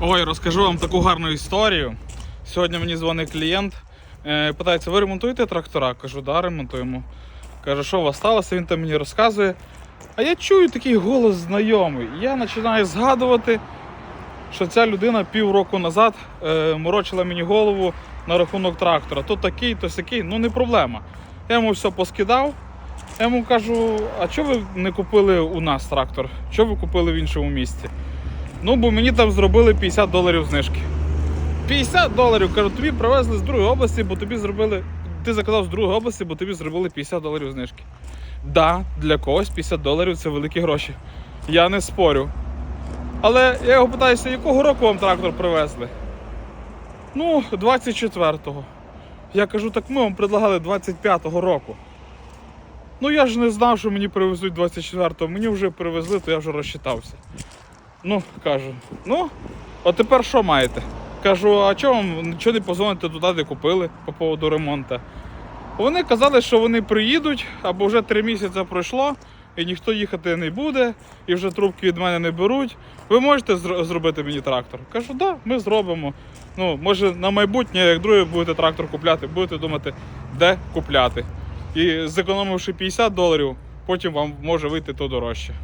Ой, розкажу вам таку гарну історію. Сьогодні мені дзвонить клієнт, е, питається, ви ремонтуєте трактора? Кажу, да, ремонтуємо. Каже, що у вас сталося? Він там мені розказує. А я чую такий голос знайомий. Я починаю згадувати, що ця людина півроку назад е, морочила мені голову на рахунок трактора. То такий, то сякий, ну не проблема. Я йому все поскидав. Я йому кажу, а чого ви не купили у нас трактор? Чого ви купили в іншому місці? Ну, бо мені там зробили 50 доларів знижки. 50 доларів, кажу, тобі привезли з другої області, бо тобі зробили. Ти заказав з другої області, бо тобі зробили 50 доларів знижки. Да, для когось 50 доларів це великі гроші. Я не спорю. Але я його питаюся, якого року вам трактор привезли? Ну, 24-го. Я кажу, так ми вам предлагали 25-го року. Ну я ж не знав, що мені привезуть 24-го. Мені вже привезли, то я вже розчитався. Ну, кажу, ну, а тепер що маєте? Кажу, а чого вам нічого не позвоните туди, де купили по поводу ремонту? Вони казали, що вони приїдуть, або вже три місяці пройшло, і ніхто їхати не буде, і вже трубки від мене не беруть. Ви можете зробити мені трактор? Кажу, так, да, ми зробимо. Ну, може, на майбутнє, як друге будете трактор купляти, будете думати, де купляти. І зекономивши 50 доларів, потім вам може вийти то дорожче.